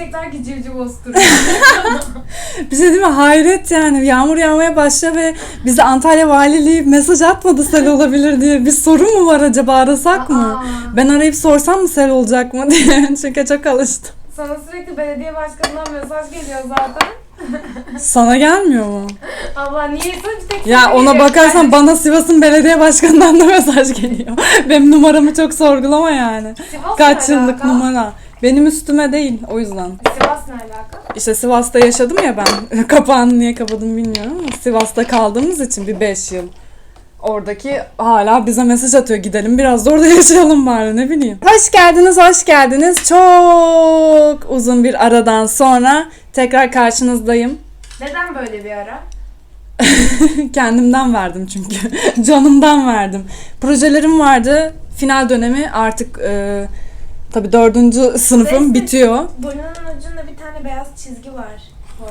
diyecekler ki civciv osturuyor. Bir şey değil mi? Hayret yani. Yağmur yağmaya başlıyor ve bize Antalya Valiliği mesaj atmadı sel olabilir diye. Bir sorun mu var acaba arasak mı? Aa. Ben arayıp sorsam mı sel olacak mı diye. Çünkü çok alıştım. Sana sürekli belediye başkanından mesaj geliyor zaten. Sana gelmiyor mu? Allah niyeyse bir tek Ya ona geliyor. bakarsan bana Sivas'ın belediye başkanından da mesaj geliyor. Benim numaramı çok sorgulama yani. Sivas Kaç yıllık alaka? numara. Benim üstüme değil o yüzden. Sivas ne alaka? İşte Sivas'ta yaşadım ya ben. Kapağını niye kapadım bilmiyorum ama Sivas'ta kaldığımız için bir 5 yıl. Oradaki hala bize mesaj atıyor gidelim biraz da orada yaşayalım bari ne bileyim. Hoş geldiniz hoş geldiniz. Çok uzun bir aradan sonra tekrar karşınızdayım. Neden böyle bir ara? Kendimden verdim çünkü. Canımdan verdim. Projelerim vardı. Final dönemi artık e, tabii dördüncü sınıfım Neyse. bitiyor. Burnunun ucunda bir tane beyaz çizgi var.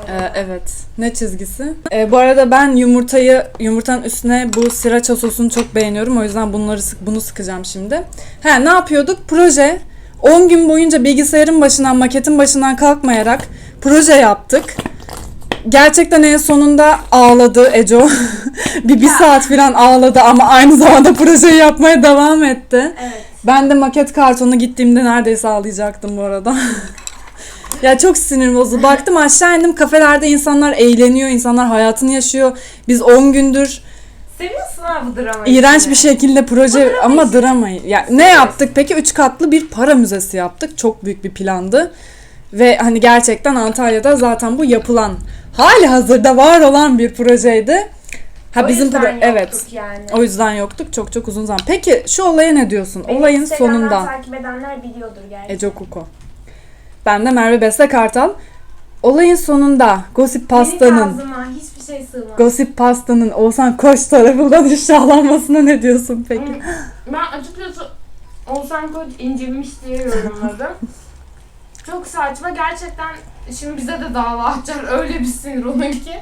Ee, evet. Ne çizgisi? Ee, bu arada ben yumurtayı yumurtanın üstüne bu sriracha sosunu çok beğeniyorum. O yüzden bunları sık bunu sıkacağım şimdi. Ha ne yapıyorduk? Proje 10 gün boyunca bilgisayarın başından, maketin başından kalkmayarak proje yaptık. Gerçekten en sonunda ağladı Eco. bir bir saat falan ağladı ama aynı zamanda projeyi yapmaya devam etti. Evet. Ben de maket kartonu gittiğimde neredeyse ağlayacaktım bu arada. ya çok sinir bozuldu. Baktım aşağı indim kafelerde insanlar eğleniyor, insanlar hayatını yaşıyor. Biz 10 gündür Seviyorsun ha bu dramayı. iğrenç bir şekilde proje ama dramayı. Ya ne yaptık peki? Üç katlı bir para müzesi yaptık. Çok büyük bir plandı. Ve hani gerçekten Antalya'da zaten bu yapılan hali hazırda var olan bir projeydi. Ha O bizim pro- evet. Yani. O yüzden yoktuk çok çok uzun zaman. Peki şu olaya ne diyorsun? Beni Olayın Instagram'dan sonunda. takip edenler biliyordur gerçekten. Ece Kuko. Ben de Merve Beste Kartal. Olayın sonunda Gossip Pasta'nın Benim hiçbir şey sığmaz. Gossip Pasta'nın Oğuzhan Koç tarafından ifşalanmasına ne diyorsun peki? Ben açıkçası Oğuzhan Koç incinmiş diye yorumladım. Çok saçma. Gerçekten şimdi bize de dava açar. Öyle bir sinir onun ki.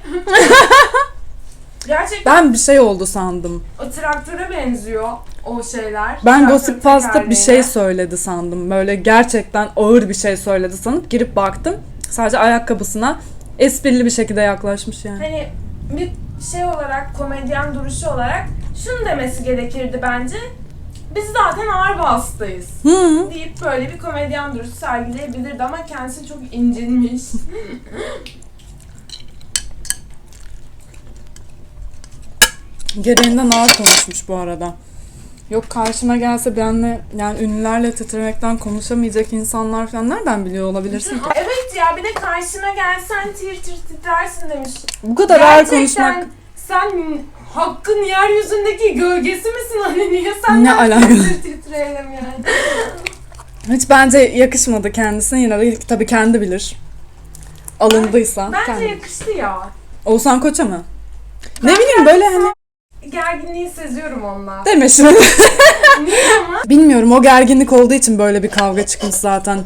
Gerçekten Ben bir şey oldu sandım. o traktöre benziyor o şeyler. Ben Traktör Gossip Pasta bir şey tekerleğine. söyledi sandım. Böyle gerçekten ağır bir şey söyledi sanıp girip baktım. Sadece ayakkabısına esprili bir şekilde yaklaşmış yani. Hani bir şey olarak, komedyen duruşu olarak şunu demesi gerekirdi bence. Biz zaten ağır bastayız. Hı. deyip böyle bir komedyen duruşu sergileyebilirdi ama kendisi çok incinmiş. Gereğinden ağır konuşmuş bu arada. Yok karşıma gelse benle yani ünlülerle titremekten konuşamayacak insanlar falan nereden biliyor olabilirsin ki? evet ya bir de karşına gelsen tir tir titrersin demiş. Bu kadar ağır Gerçekten konuşmak sen hakkın yeryüzündeki gölgesi misin hani niye sen Ne alaka? tir titreyelim yani. hiç bence yakışmadı kendisine. Yine de tabii kendi bilir. Alındıysa. Bence kendi. yakıştı ya. Oğuzhan Koç'a mı? Ne bileyim böyle hani Gerginliği seziyorum onunla. deme şimdi. Niye ama? Bilmiyorum o gerginlik olduğu için böyle bir kavga çıkmış zaten.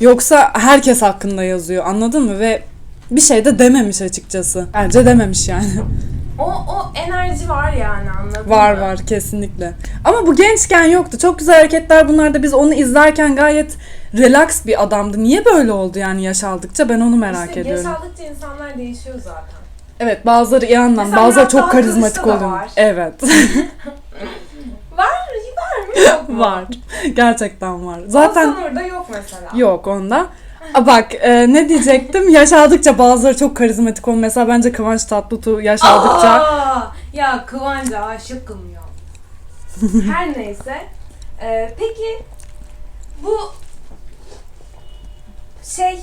Yoksa herkes hakkında yazıyor anladın mı? Ve bir şey de dememiş açıkçası. Bence dememiş yani. O, o enerji var yani anladın var mı? var kesinlikle. Ama bu gençken yoktu. Çok güzel hareketler bunlarda. Biz onu izlerken gayet relax bir adamdı. Niye böyle oldu yani yaş aldıkça ben onu merak İşte ediyorum. yaş aldıkça insanlar değişiyor zaten. Evet bazıları iyi anlam, Mesela bazıları Murat çok karizmatik da oluyor. var. Evet. Var, var mı yok mu? var. Gerçekten var. Zaten Zaten orada yok mesela. Yok onda. Aa, bak e, ne diyecektim? Yaş aldıkça bazıları çok karizmatik oluyor. Mesela bence Kıvanç Tatlıtuğ yaş aldıkça Aa, ya Kıvanç'a aşıkım ya. Her neyse. Ee, peki bu şey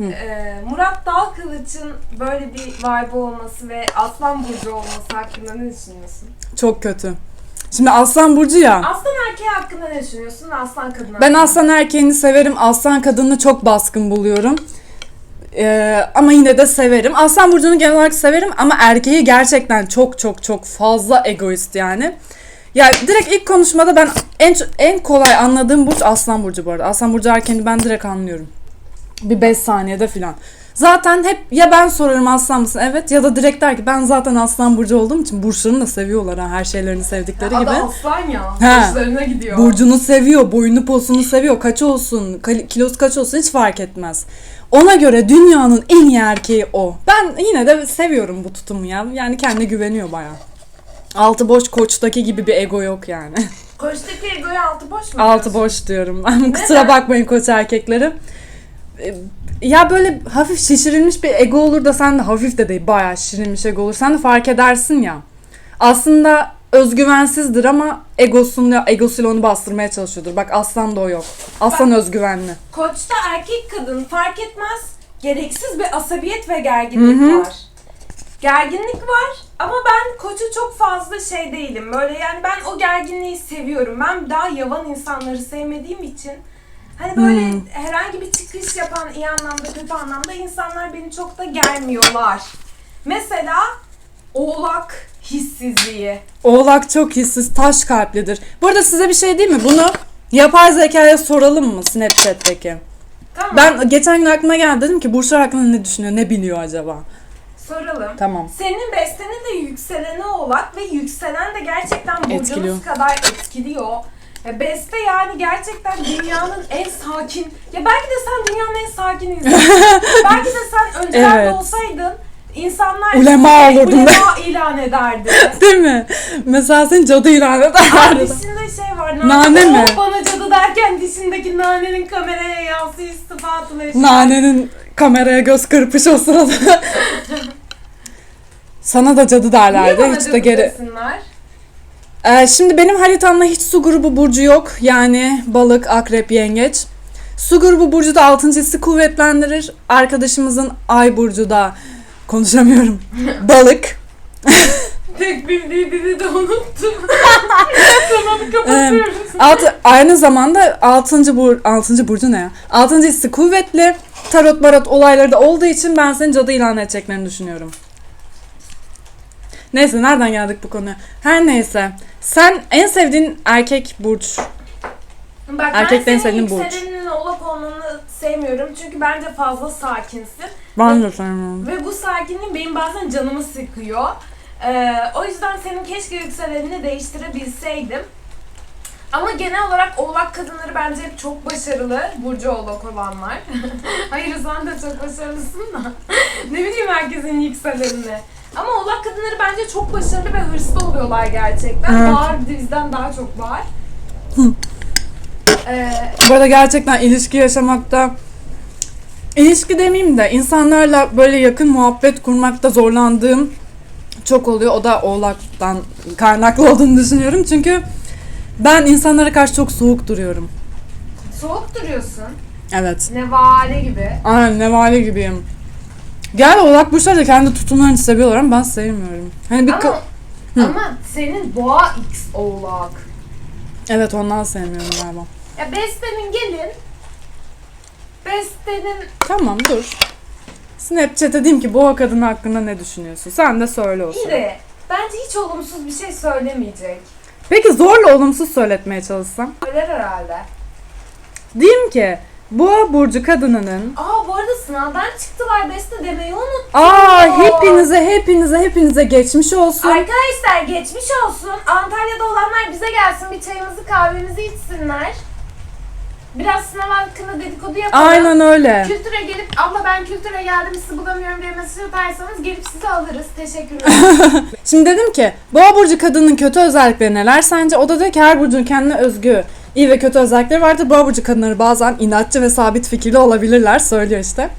Hı. e, Murat Dalkılıç'ın böyle bir vibe olması ve Aslan Burcu olması hakkında ne düşünüyorsun? çok kötü. Şimdi Aslan Burcu ya. Aslan erkeği hakkında ne düşünüyorsun? Aslan kadını Ben hakkında? aslan erkeğini severim. Aslan kadını çok baskın buluyorum. Ee, ama yine de severim. Aslan Burcu'nu genel olarak severim ama erkeği gerçekten çok çok çok fazla egoist yani. Ya direkt ilk konuşmada ben en en kolay anladığım burç Aslan Burcu bu arada. Aslan Burcu erkeğini ben direkt anlıyorum. Bir 5 saniyede filan. Zaten hep ya ben sorarım aslan mısın? Evet ya da direkt der ki ben zaten aslan burcu olduğum için burçlarını da seviyorlar ha her şeylerini sevdikleri gibi. Adı aslan ya. He. Hoşlarına gidiyor. Burcunu seviyor, boyunu posunu seviyor. Kaç olsun, kilosu kaç olsun hiç fark etmez. Ona göre dünyanın en iyi erkeği o. Ben yine de seviyorum bu tutumu ya. Yani kendine güveniyor bayağı. Altı boş koçtaki gibi bir ego yok yani. Koçtaki egoyu altı boş mu? Altı boş diyorum ben. Kusura bakmayın koç erkekleri. Ya böyle hafif şişirilmiş bir ego olur da sen de hafif de değil bayağı şişirilmiş ego olur. Sen de fark edersin ya. Aslında özgüvensizdir ama egosunu, egosuyla onu bastırmaya çalışıyordur. Bak aslan da o yok. Aslan özgüvenli. Koçta erkek kadın fark etmez. Gereksiz bir asabiyet ve gerginlik Hı hı. var. Gerginlik var ama ben koçu çok fazla şey değilim. Böyle yani ben o gerginliği seviyorum. Ben daha yavan insanları sevmediğim için hani böyle Hmm. herhangi bir çıkış yapan iyi anlamda kötü anlamda insanlar beni çok da gelmiyorlar. Mesela oğlak hissizliği. Oğlak çok hissiz, taş kalplidir. Bu arada size bir şey diyeyim mi? Bunu yapay zekaya soralım mı Snapchat'teki? Tamam Ben geçen gün aklıma geldi dedim ki Burçlar hakkında ne düşünüyor, ne biliyor acaba? soralım. Tamam. Senin bestenin de yükseleni oğlak ve yükselen de gerçekten burcunuz Etkiliyor. kadar etkiliyor. Ya beste yani gerçekten dünyanın en sakin. Ya belki de sen dünyanın en sakin insanısın. belki de sen öncelerde Evet. olsaydın insanlar Ulema seni olurdun. ulema ilan ederdi. Değil mi? Mesela sen cadı ilan ederdi. Dişinde şey var. Nane mi? O bana cadı derken dişindeki nanenin kameraya yansıyor sıfatını. Nanenin kameraya göz kırpış o sırada. Sana da cadı Niye derlerdi. bana Hiç de cadı geri. desinler? Ee, şimdi benim haritamda hiç su grubu burcu yok. Yani balık, akrep, yengeç. Su grubu burcu da 6. hissi kuvvetlendirir. Arkadaşımızın ay burcu da konuşamıyorum. balık. Tek bildiği biri de unuttum. Kanalı Ee, kapatıyoruz. altı, aynı zamanda 6. Bur 6. burcu ne ya? 6. hissi kuvvetli. Tarot barot olayları da olduğu için ben seni cadı ilan edeceklerini düşünüyorum. Neyse nereden geldik bu konuya? Her neyse. Sen en sevdiğin erkek burç. Bak Erkeklerin ben senin sevdiğin burç. yükseleninin oğlak olmanı sevmiyorum çünkü bence fazla sakinsin. Ben de sevmiyorum. Ve bu sakinliğin benim bazen canımı sıkıyor. Ee, o yüzden senin keşke yükselenini değiştirebilseydim. Ama genel olarak oğlak kadınları bence hep çok başarılı. Burcu oğlak olanlar. Hayır sen de çok başarılısın da. ne bileyim herkesin yükselenini. Ama oğlak kadınları bence çok başarılı ve hırslı oluyorlar gerçekten. Evet. Bağır bizden daha çok var. Ee, Bu arada gerçekten ilişki yaşamakta ilişki demeyeyim de insanlarla böyle yakın muhabbet kurmakta zorlandığım çok oluyor. O da oğlaktan kaynaklı olduğunu düşünüyorum. Çünkü ben insanlara karşı çok soğuk duruyorum. soğuk duruyorsun. Evet. Nevale gibi. Aynen nevale gibiyim. Gel oğlak burçlar da kendi tutumlarını seviyorlar ama ben sevmiyorum. Hani bir Ama, ka- Hı. ama senin boğa X oğlak. Evet ondan sevmiyorum galiba. Ya Beste'nin gelin. Beste'nin Tamam dur. Snapchat'e diyeyim ki boğa kadını hakkında ne düşünüyorsun? Sen de söyle o sırada. İre. Bence hiç olumsuz bir şey söylemeyecek. Peki zorla olumsuz söyletmeye çalışsam? Söyler herhalde. Diyeyim ki boğa burcu kadınının Aa bu arada sınavdan çıktılar Beste demeyi unuttum. Aa hepinize hepinize hepinize geçmiş olsun. Arkadaşlar geçmiş olsun. Antalya'da olanlar bize gelsin. Bir çayımızı kahvemizi içsinler. Biraz sınav hakkında dedikodu yapalım. Aynen öyle. Kültüre gelip abla ben kültüre geldim sizi bulamıyorum diye mesaj atarsanız gelip sizi alırız. Teşekkürler. Şimdi dedim ki boğa burcu kadının kötü özellikleri neler sence? O da diyor ki her burcun kendine özgü iyi ve kötü özellikleri vardır. Boğa burcu kadınları bazen inatçı ve sabit fikirli olabilirler söylüyor işte.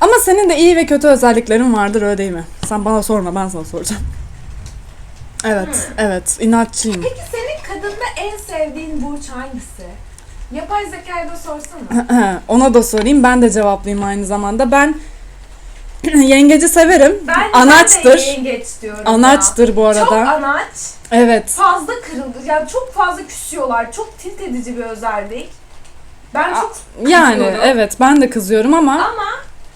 Ama senin de iyi ve kötü özelliklerin vardır öyle değil mi? Sen bana sorma ben sana soracağım. Evet, evet. inatçıyım. Peki senin kadında en sevdiğin burç hangisi? Yapay zekaya da sorsana. Ona da sorayım. Ben de cevaplayayım aynı zamanda. Ben yengeci severim. Ben, Anaçtır. Ben de yengeç diyorum Anaçtır bu ya. Çok arada. anaç. Evet. Fazla kırıldı. Yani çok fazla küsüyorlar. Çok tilt edici bir özellik. Ben çok Yani kızıyorum. evet ben de kızıyorum ama Ama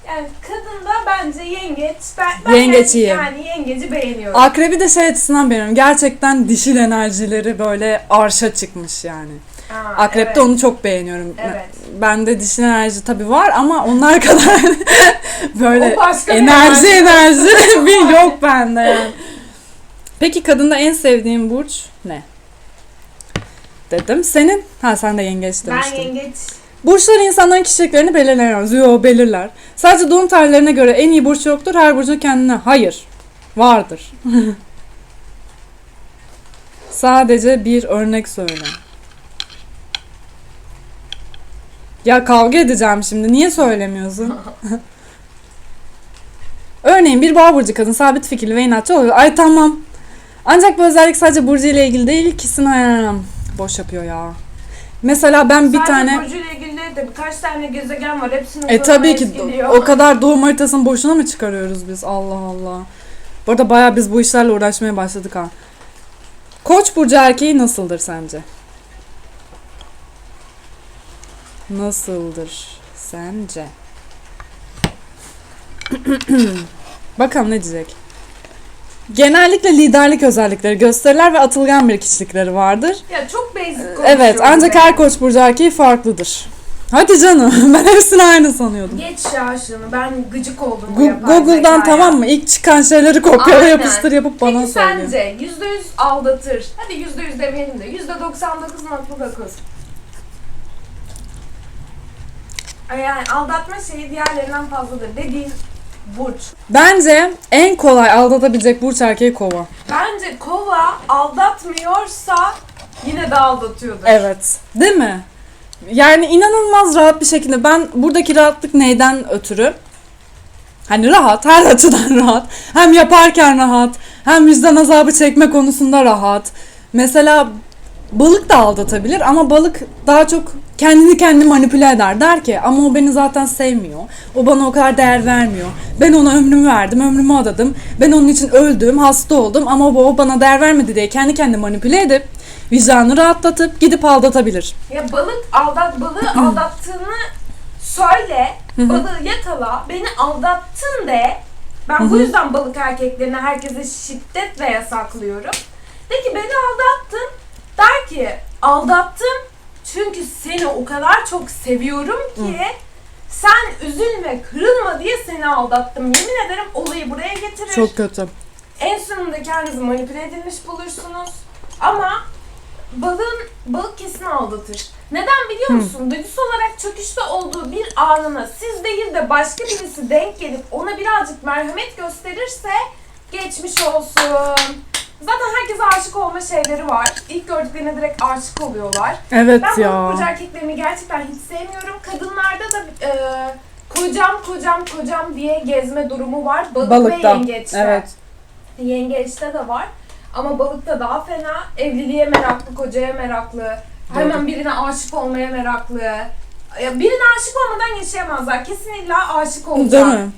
yani kadında bence yengeç. Ben, ben Yengeç iyi. Yani yengeci beğeniyorum. akrebi de şey açısından beğeniyorum. Gerçekten dişil enerjileri böyle arşa çıkmış yani. Ha, Akrep'te evet. onu çok beğeniyorum. Evet. Bende dişil enerji tabii var ama onlar kadar böyle enerji enerji. bir yok bende yani. Peki kadında en sevdiğin burç ne? Dedim. Senin? Ha sen de yengeç Ben demiştin. yengeç. Burçlar insanların kişiliklerini belirlemiyor. Yo belirler. Sadece doğum tarihlerine göre en iyi burç yoktur. Her burcun kendine. Hayır. Vardır. Sadece bir örnek söyle. Ya kavga edeceğim şimdi. Niye söylemiyorsun? Örneğin bir boğa burcu kadın sabit fikirli ve inatçı oluyor. Ay tamam. Ancak bu özellik sadece burcu ile ilgili değil. İkisini ayıramam. Boş yapıyor ya. Mesela ben bir Sadece tane... Burcu ile ilgili değil de birkaç tane gezegen var. Hepsinin E tabii ki etkiliyor. o kadar doğum haritasını boşuna mı çıkarıyoruz biz? Allah Allah. Bu arada bayağı biz bu işlerle uğraşmaya başladık ha. Koç burcu erkeği nasıldır sence? nasıldır sence? Bakalım ne diyecek. Genellikle liderlik özellikleri gösterirler ve atılgan bir kişilikleri vardır. Ya çok basic ee, Evet ancak her koç burcu erkeği farklıdır. Hadi canım ben hepsini aynı sanıyordum. Geç ya şunu ben gıcık oldum bu Google'dan zekaya. tamam mı? İlk çıkan şeyleri kopyala Aynen. yapıştır yapıp bana Peki söylüyor. sence %100 aldatır. Hadi %100 demeyelim de %99.9 Yani aldatma şeyi diğerlerinden fazladır dediğin burç. Bence en kolay aldatabilecek burç erkeği kova. Bence kova aldatmıyorsa yine de aldatıyordur. Evet. Değil mi? Yani inanılmaz rahat bir şekilde ben buradaki rahatlık neyden ötürü? Hani rahat, her açıdan rahat. Hem yaparken rahat, hem vicdan azabı çekme konusunda rahat. Mesela balık da aldatabilir ama balık daha çok kendini kendi manipüle eder. Der ki ama o beni zaten sevmiyor. O bana o kadar değer vermiyor. Ben ona ömrümü verdim, ömrümü adadım. Ben onun için öldüm, hasta oldum ama o bana değer vermedi diye kendi kendini manipüle edip vicdanı rahatlatıp gidip aldatabilir. Ya balık aldat balığı aldattığını söyle. balığı yakala. Beni aldattın de. Ben bu yüzden balık erkeklerine herkese şiddetle yasaklıyorum. De ki beni aldattın. Der ki aldattım çünkü seni o kadar çok seviyorum ki sen üzülme kırılma diye seni aldattım. Yemin ederim olayı buraya getirir. Çok kötü. En sonunda kendinizi manipüle edilmiş bulursunuz. Ama balığın balık kesin aldatır. Neden biliyor musun? Duygusal olarak çöküşte olduğu bir anına siz değil de başka birisi denk gelip ona birazcık merhamet gösterirse geçmiş olsun. Zaten herkese aşık olma şeyleri var. İlk gördüklerine direkt aşık oluyorlar. Evet Ben ya. balık burcu erkeklerini gerçekten hiç sevmiyorum. Kadınlarda da e, kocam kocam kocam diye gezme durumu var. Balık ve Balıkta. yengeçte. Evet. Yengeçte de var. Ama balıkta daha fena. Evliliğe meraklı, kocaya meraklı. Hemen birine aşık olmaya meraklı. Ya birine aşık olmadan yaşayamazlar. Kesin illa aşık olacak. Değil mi?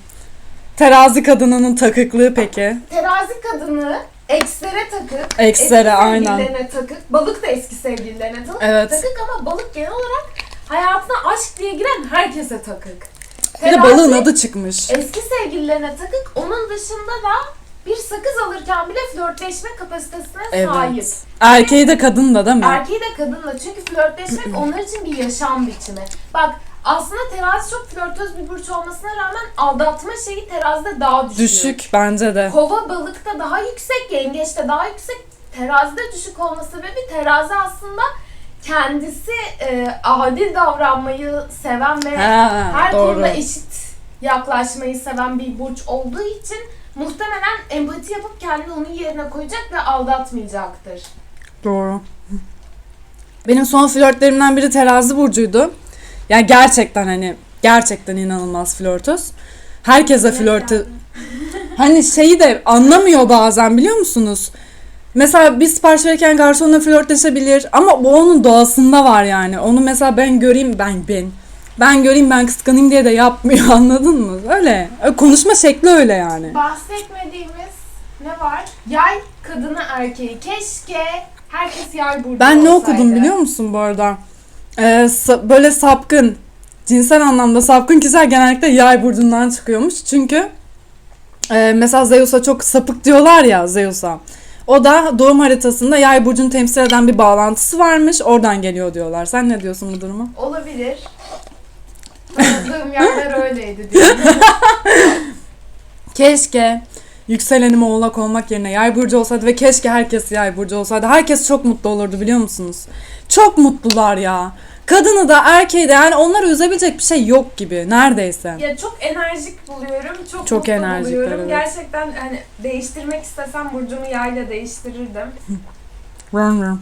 Terazi kadınının takıklığı peki? Terazi kadını ekslere takık. Ekslere, eski aynen. sevgililerine takık. Balık da eski sevgililerine takık. Evet. Takık ama balık genel olarak hayatına aşk diye giren herkese takık. Bir de balığın adı çıkmış. Eski sevgililerine takık. Onun dışında da bir sakız alırken bile flörtleşme kapasitesine sahip. Evet. Erkeği de kadın da değil mi? Erkeği de kadınla çünkü flörtleşmek onlar için bir yaşam biçimi. Bak aslında terazi çok flörtöz bir burç olmasına rağmen aldatma şeyi terazide daha düşük. Düşük bence de. Kova balıkta daha yüksek, yengeçte daha yüksek. Terazide düşük olma sebebi terazi aslında kendisi e, adil davranmayı seven ve Ha, her doğru. konuda eşit yaklaşmayı seven bir burç olduğu için muhtemelen empati yapıp kendini onun yerine koyacak ve aldatmayacaktır. Doğru. Benim son flörtlerimden biri terazi burcuydu. Yani gerçekten hani gerçekten inanılmaz flörtöz. Herkese flörtü hani şeyi de anlamıyor bazen biliyor musunuz? Mesela bir sipariş verirken garsonla flörtleşebilir ama bu onun doğasında var yani. Onu mesela ben göreyim ben ben ben göreyim ben kıskanayım diye de yapmıyor anladın mı? Öyle. Konuşma şekli öyle yani. Bahsetmediğimiz ne var? Yay kadını erkeği. Keşke herkes yay burcu Ben ne olsaydı. okudum biliyor musun bu arada? Sa- böyle sapkın, cinsel anlamda sapkın kişiler genellikle yay burcundan çıkıyormuş. Çünkü e, mesela Zeus'a çok sapık diyorlar ya Zeus'a. O da doğum haritasında yay burcunu temsil eden bir bağlantısı varmış. Oradan geliyor diyorlar. Sen ne diyorsun bu duruma? Olabilir. Tanıdığım yerler öyleydi diyorum. Keşke yükselenim oğlak olmak yerine yay burcu olsaydı ve keşke herkes yay burcu olsaydı. Herkes çok mutlu olurdu biliyor musunuz? Çok mutlular ya. Kadını da erkeği de yani onları üzebilecek bir şey yok gibi neredeyse. Ya çok enerjik buluyorum. Çok, Çok mutlu enerjikler, buluyorum. evet. Gerçekten hani değiştirmek istesem burcumu yayla değiştirirdim. Run run.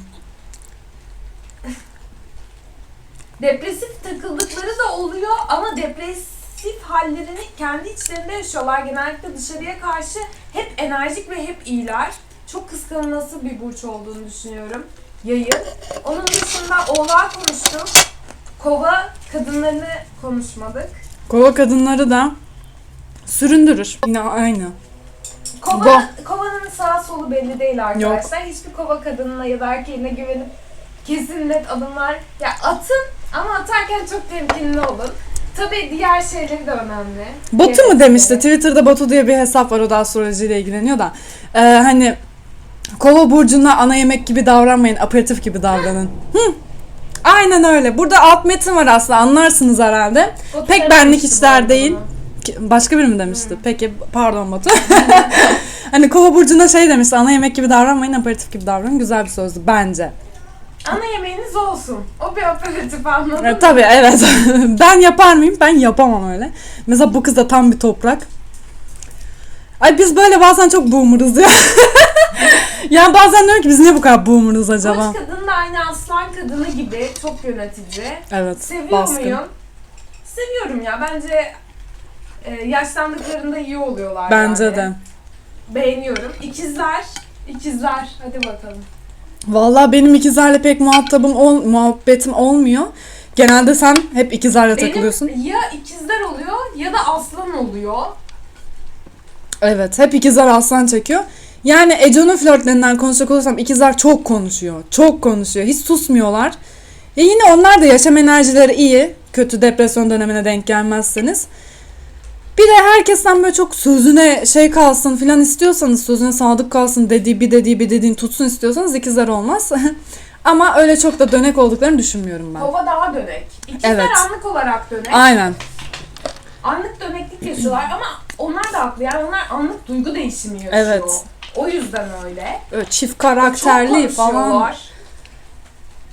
Depresif takıldıkları da oluyor ama depresif hallerini kendi içlerinde yaşıyorlar. Genellikle dışarıya karşı hep enerjik ve hep iyiler. Çok kıskanılması bir burç olduğunu düşünüyorum. Yayın. Onun dışında oğlağı konuştuk. Kova kadınlarını konuşmadık. Kova kadınları da süründürür. Yine aynı. Kova, kovanın sağ solu belli değil arkadaşlar. Yok. Hiçbir kova kadınına ya da erkeğine güvenip kesin net adımlar ya atın ama atarken çok temkinli olun. Tabii diğer şeyleri de önemli. Batu Diğer mu demişti? şeyleri. Twitter'da Batu diye bir hesap var o da astrolojiyle ilgileniyor da. Ee, hani kova burcuna ana yemek gibi davranmayın, aperatif gibi davranın. Hı. Aynen öyle. Burada alt metin var aslında anlarsınız herhalde. Batu Pek benlik işler değil. Ki- Başka biri mi demişti? Peki pardon Batu. hani kova burcuna şey demişti ana yemek gibi davranmayın, aperatif gibi davranın. Güzel bir sözdü bence. Ana yemeğiniz olsun. O bir aperatif anladın E, mı? tabii evet. ben yapar mıyım? Ben yapamam öyle. Mesela bu kız da tam bir toprak. Ay biz böyle bazen çok boomer'ız ya. yani bazen diyorum ki biz niye bu kadar boomer'ız acaba? Koç kadın da aynı aslan kadını gibi çok yönetici. Evet. Seviyor baskın. muyum? Seviyorum ya. Bence e, yaşlandıklarında iyi oluyorlar Bence yani. de. Beğeniyorum. İkizler. İkizler. Hadi bakalım. Vallahi benim ikizlerle pek muhatabım ol, muhabbetim olmuyor. Genelde sen hep ikizlerle takılıyorsun. Benim ya ikizler oluyor ya da aslan oluyor. Evet, hep ikizler aslan çekiyor. Yani Eco'nun flörtlerinden konuşacak olursam ikizler çok konuşuyor. Çok konuşuyor. Hiç susmuyorlar. Ya yine onlar da yaşam enerjileri iyi. Kötü depresyon dönemine denk gelmezseniz. Bir de herkesten böyle çok sözüne şey kalsın filan istiyorsanız, sözüne sadık kalsın dediği bir dediği bir dediğin tutsun istiyorsanız ikizler olmaz. Ama öyle çok da dönek olduklarını düşünmüyorum ben. Kova daha dönek. İkizler Evet. anlık olarak dönek. Aynen. Anlık döneklik yaşıyorlar ama onlar da haklı. Yani onlar anlık duygu değişimi yaşıyor. Evet. O yüzden öyle. Öyle çift karakterli falan.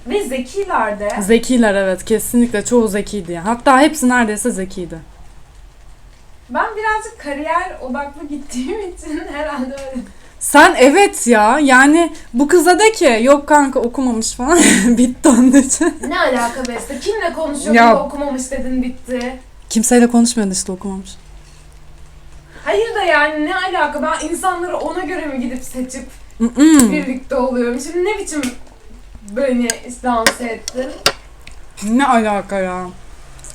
Ve zekiler de. Zekiler evet kesinlikle çoğu zekiydi. Hatta hepsi neredeyse zekiydi. Ben birazcık kariyer odaklı gittiğim için herhalde öyle. Sen evet ya yani bu kıza de ki yok kanka okumamış falan bitti onun için. Ne alaka Beste? Kimle konuşuyor Ya- okumamış dedin bitti. Kimseyle konuşmuyordu işte okumamış. Hayır da yani ne alaka? Ben insanları ona göre mi gidip seçip Mm-mm. birlikte oluyorum? Şimdi ne biçim beni dans ettin? Ne alaka ya?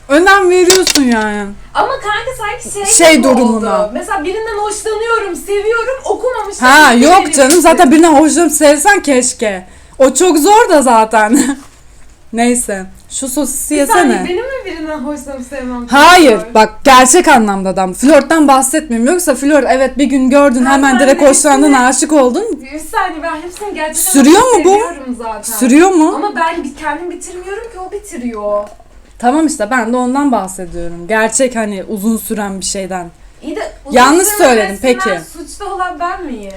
Önem veriyorsun yani. Ama kanka sanki şey, Şey gibi durumuna. oldu. Mesela birinden hoşlanıyorum, seviyorum, okumamış. Ha yok canım zaten birine hoşlanıp sevsen keşke. O çok zor da zaten. Neyse. Şu sosisi Bir saniye, yesene. benim mi birinden hoşlanıp sevmem? Hayır gerekiyor? bak gerçek anlamda adam. Flörtten bahsetmiyorum. Yoksa flört evet bir gün gördün Ha, hemen ben direkt de hoşlandın hepsini- aşık oldun. Bir saniye ben hepsini gerçekten Sürüyor mu bu? seviyorum zaten. Sürüyor mu? Ama ben kendim bitirmiyorum ki o bitiriyor. Tamam işte ben de ondan bahsediyorum. Gerçek hani uzun süren bir şeyden. İyi de uzun Yanlış söyledim, peki. Suçlu olan ben miyim?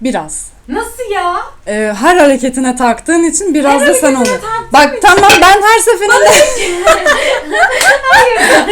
Biraz. Nasıl ya? Ee, her hareketine taktığın için biraz da sen hareketine oluyor. taktığım Bak tamam ben her seferinde...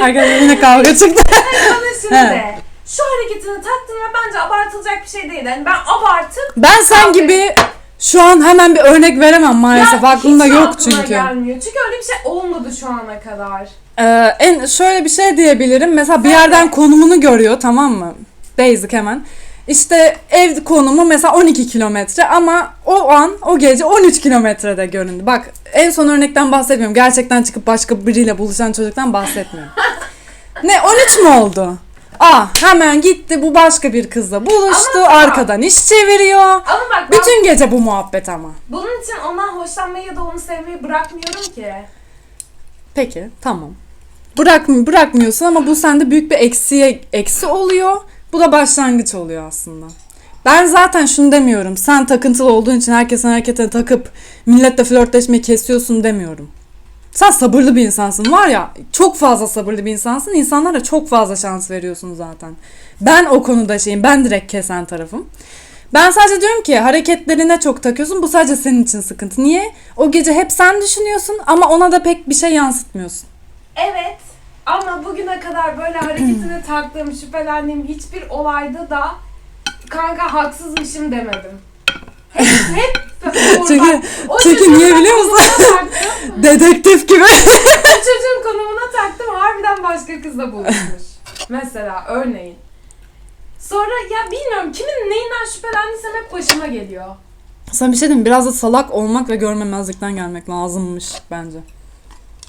Arkadaşlar yine kavga çıktı. Bana şimdi He. Şu hareketini taktın ve bence abartılacak bir şey değil. Yani ben abartıp Ben sen gibi şu an hemen bir örnek veremem maalesef. Ya Aklımda hiç yok aklıma çünkü. gelmiyor. Çünkü öyle bir şey olmadı şu ana kadar. Ee, en şöyle bir şey diyebilirim. Mesela bir yerden konumunu görüyor tamam mı? Basic hemen. İşte ev konumu mesela 12 kilometre ama o an o gece 13 kilometrede göründü. Bak en son örnekten bahsetmiyorum. Gerçekten çıkıp başka biriyle buluşan çocuktan bahsetmiyorum. ne 13 mü oldu? Aa hemen gitti bu başka bir kızla buluştu. Ama- arkadan iş çeviriyor. Ama bak ben Bütün gece bu muhabbet ama. bunun için ondan hoşlanmayı ya da onu sevmeyi bırakmıyorum ki. Peki tamam. Bırak, bırakmıyorsun ama bu sende büyük bir eksiye eksi oluyor. Bu da başlangıç oluyor aslında. Ben zaten şunu demiyorum. Sen takıntılı olduğun için herkesin hareketine takıp milletle flörtleşmeyi kesiyorsun demiyorum. Sen sabırlı bir insansın. Var ya çok fazla sabırlı bir insansın. İnsanlara çok fazla şans veriyorsun zaten. Ben o konuda şeyim. Ben direkt kesen tarafım. Ben sadece diyorum ki hareketlerine çok takıyorsun. Bu sadece senin için sıkıntı. Niye? O gece hep sen düşünüyorsun ama ona da pek bir şey yansıtmıyorsun. Evet ama bugüne kadar böyle hareketine taktığım, şüphelendiğim hiçbir olayda da kanka haksızmışım demedim. Hep, hep Çünkü, O çünkü niye biliyor musun? Dedektif gibi. O çocuğun konumuna taktım harbiden başka kızla buluşmuş. Mesela örneğin. Sonra ya bilmiyorum kimin neyinden şüphelendiysem hep başıma geliyor. Sana bir şey diyeyim? Biraz da salak olmak ve görmemezlikten gelmek lazımmış bence.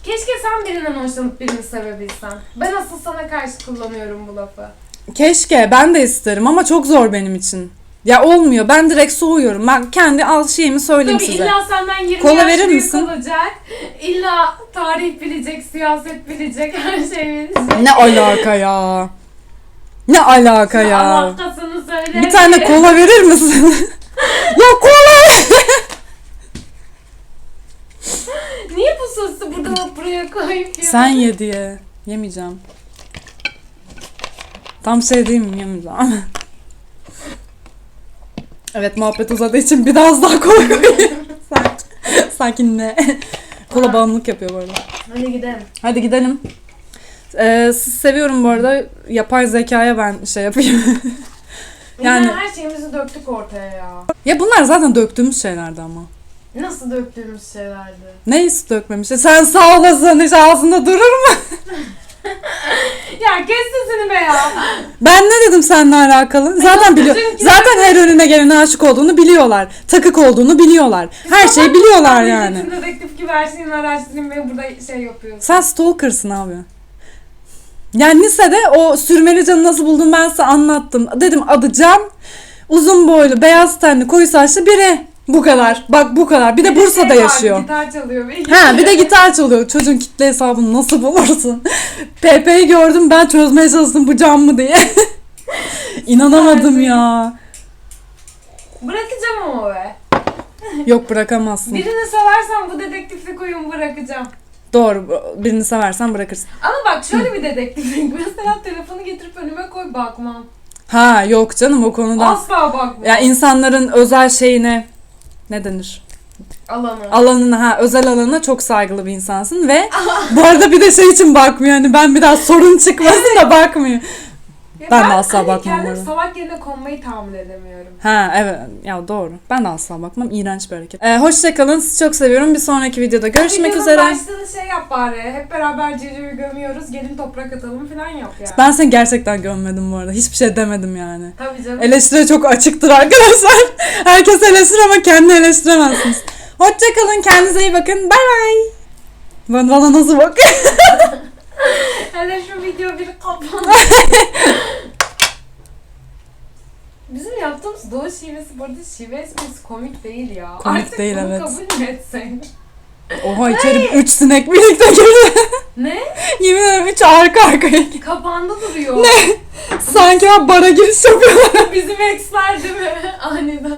Keşke sen birinden hoşlanıp birini sevebilsen. Ben asıl sana karşı kullanıyorum bu lafı. Keşke ben de isterim ama çok zor benim için. Ya olmuyor. Ben direkt soğuyorum. Ben kendi al şeyimi söyleyeyim Tabii size. illa senden 20 Kola yaş verir büyük misin? olacak. İlla tarih bilecek, siyaset bilecek, her şey bilecek. Ne alaka ya? Ne alaka ya? Alakasını söyle. Bir tane kola verir misin? ya kola! Niye bu sosu buradan buraya koyup yiyorsun? Sen ye diye. Yemeyeceğim. Tam değil mi? Yemeyeceğim. evet muhabbet uzadığı için biraz daha kola koyayım. Sanki, sanki ne? Kola bağımlılık yapıyor bu arada. Hadi gidelim. Hadi gidelim. Ee, siz seviyorum bu arada. Yapay zekaya ben şey yapayım. Yani Yani- her şeyimizi döktük ortaya ya. ya bunlar zaten döktüğümüz şeylerdi ama. Nasıl döktüğümüz şeylerdi. Neyse dökmemiş. Sen sağ olasın hiç ağzında durur mu? Ya kes sesini be ya. Ben ne dedim seninle alakalı? Zaten biliyor. Zaten her önüne gelene aşık olduğunu biliyorlar. Takık olduğunu biliyorlar. Her şeyi biliyorlar yani. Milletin dedektif gibi her şeyini araştırayım ve burada şey yapıyorsun. Sen stalkersın abi. Yani lisede o sürmeli canı nasıl buldum ben size anlattım. Dedim adı Can. Uzun boylu, beyaz tenli, koyu saçlı biri. Bu kadar. Bak bu kadar. Bir de Bursa'da şey yaşıyor. Gitar çalıyor. Ha bir de gitar çalıyor. Çocuğun kitle hesabını nasıl bulursun? PP'yi gördüm ben çözmeye çalıştım bu can mı diye. İnanamadım ya. Bırakacağım ama be. Yok bırakamazsın. Birini seversen bu dedektiflik oyun bırakacağım. Doğru birini seversen bırakırsın. Ama bak şöyle bir dedektiflik. Mesela telefonu getirip önüme koy bakmam. Ha yok canım o konuda. Asla bakmam. Ya insanların özel şeyine ne denir? Alanı. Alanına ha özel alanına çok saygılı bir insansın ve bu arada bir de şey için bakmıyor hani ben bir daha sorun çıkmasın da bakmıyor. Ya ben de asla hani bakmam Kendim salak yerine konmayı tahammül edemiyorum. Ha evet ya doğru. Ben de asla bakmam. İğrenç bir hareket. Ee, hoşçakalın. Sizi çok seviyorum. Bir sonraki videoda görüşmek Videonun üzere. başlığını şey yap bari. Hep beraber Ciri'yi gömüyoruz. Gelin toprak atalım falan yap yani. Ben seni gerçekten gömmedim bu arada. Hiçbir şey demedim yani. Tabii canım. Eleştiri çok açıktır arkadaşlar. Herkes eleştirir ama kendini eleştiremezsiniz. Hoşçakalın. Kendinize iyi bakın. Bay bay. Ben bana nasıl bak? Hele şu video bir kapan. Bizim yaptığımız doğu şivesi bu arada şive esprisi komik değil ya. Komik Artık değil, bunu evet. kabul mü etsek? Oha içeri 3 sinek birlikte girdi. Ne? Yemin ederim 3 arka arkaya. Kapanda duruyor. Sanki ben bara giriş yapıyorum. Bizim eksler değil mi? Aniden.